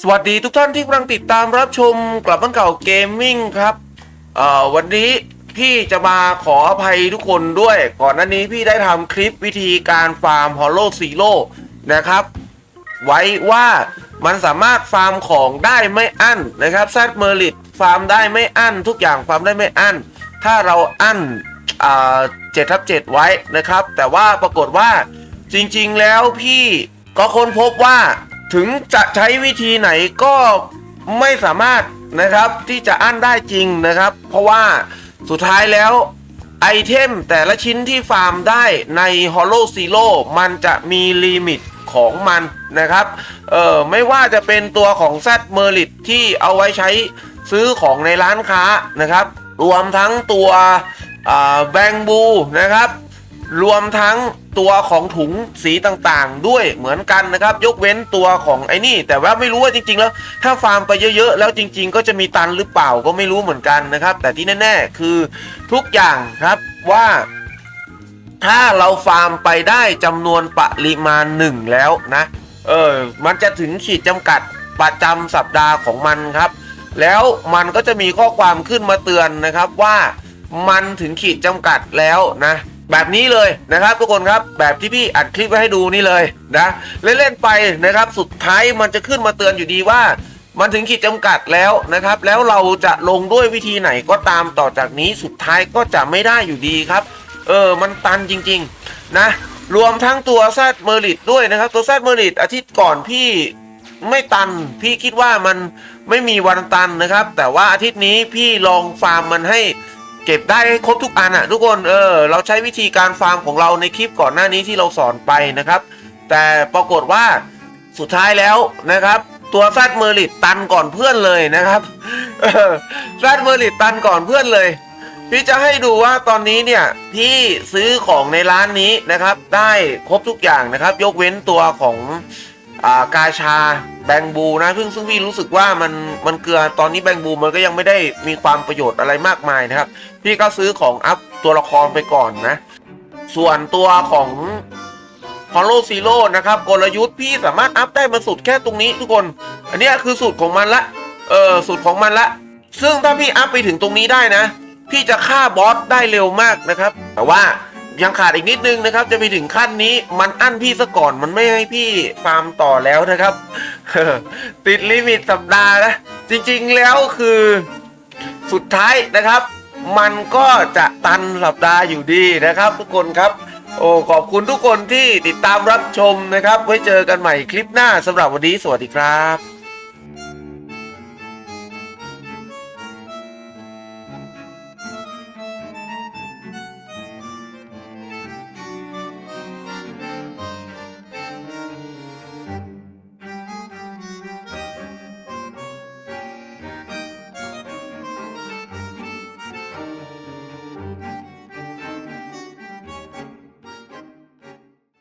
สวัสดีทุกท่านที่กำลังติดตามรับชมกลับบ้านเก่าเกมมิ่งครับวันนี้พี่จะมาขออภัยทุกคนด้วย ก่อนหน้านี้พี่ได้ทำคลิปวิธีการฟาร์มฮอลโลซีโร่นะครับ ไว้ว่ามันสามารถฟาร์มของได้ไม่อั้นนะครับซัดเมอร์ลิตฟาร์มได้ไม่อั้น ทุกอย่างฟาร์มได้ไม่อั้น ถ้าเราอั้นเจ็ดทับเจ็ดไว้นะครับ แต่ว่าปรากฏว่าจริงๆแล้วพี่ก็ค้นพบว่า ถึงจะใช้วิธีไหนก็ไม่สามารถนะครับที่จะอั้นได้จริงนะครับ เพราะว่าสุดท้ายแล้วไอเทมแต่ละชิ้นที่ฟาร์มได้ใน Hollow Zero มันจะมีลิมิตของมันนะครับ เอ่อไม่ว่าจะเป็นตัวของ Z m e r l i t ที่เอาไว้ใช้ซื้อของในร้านค้านะครับ รวมทั้งตัวแบงบูนะครับ รวมทั้ง ตัวของถุงสีต่างๆ ด้วยเหมือนกันนะครับ ยกเว้นตัวของไอ้นี่ แต่ว่าไม่รู้ว่าจริง ๆ แล้ว ถ้าฟาร์มไปเยอะๆ แล้วจริง ๆ ก็จะมีตันหรือเปล่าก็ไม่รู้เหมือนกันนะครับ แต่ที่แน่ ๆ คือทุกอย่างครับว่าถ้าเราฟาร์มไปได้จำนวนปริมาณหนึ่งแล้วนะ เออ มันจะถึงขีดจำกัดประจำสัปดาห์ของมันครับ แล้วมันก็จะมีข้อความขึ้นมาเตือนนะครับว่ามันถึงขีดจำกัดแล้วนะ แบบนี้เลยนะครับ ทุกคนครับแบบที่พี่อัดคลิปไว้ให้ดูนี่เลยนะเล่นๆไปนะครับ สุดท้ายมันจะขึ้นมาเตือนอยู่ดีว่า มันถึงขีดจำกัดแล้วนะครับ แล้วเราจะลงด้วยวิธีไหนก็ตามต่อจากนี้สุดท้ายก็จะไม่ได้อยู่ดีครับ เออมันตันจริง ๆ นะ รวมทั้งตัวแซดเมอริตด้วยนะครับ ตัวแซดเมอริตอาทิตย์ก่อนพี่ไม่ตันพี่คิดว่ามันไม่มีวันตันนะครับ แต่ว่าอาทิตย์นี้พี่ลองฟาร์มมันให้ เก็บได้ครบทุกอันอะทุกคนเออเราใช้วิธีการฟาร์มของเราในคลิปก่อนหน้านี้ที่เราสอนไปนะครับ แต่ปรากฏว่าสุดท้ายแล้วนะครับ ตัวแซดเมอริตตันก่อนเพื่อนเลยนะครับแซดเมอริตตันก่อนเพื่อนเลย พี่จะให้ดูว่าตอนนี้เนี่ยพี่ซื้อของในร้านนี้นะครับ ได้ครบทุกอย่างนะครับ ยกเว้นตัวของ กาชาแบงบูนะซึ่งซึ่งพี่รู้สึกว่ามันมันเกลือตอนนี้แบงบูมันก็ยังไม่ได้มีความประโยชน์อะไรมากมายนะครับ พี่ก็ซื้อของอัพตัวละครไปก่อนนะ ส่วนตัวของฮอลโลซีโร่นะครับกลยุทธ์พี่สามารถอัพได้มาสุดแค่ตรงนี้ทุกคน อันนี้คือสูตรของมันละเออสูตรของมันละ ซึ่งถ้าพี่อัพไปถึงตรงนี้ได้นะ พี่จะฆ่าบอสได้เร็วมากนะครับ แต่ว่า ยังขาดอีกนิดนึงนะครับ จะไปถึงขั้นนี้มันอั้นพี่ซะก่อนมันไม่ให้พี่ฟาร์มต่อแล้วนะครับ ติดลิมิตสัปดาห์นะ จริงๆแล้วคือสุดท้ายนะครับ มันก็จะตันสัปดาห์อยู่ดีนะครับ ทุกคนครับ โอ้ขอบคุณทุกคนที่ติดตามรับชมนะครับ ไว้เจอกันใหม่คลิปหน้าสำหรับวันนี้สวัสดีครับ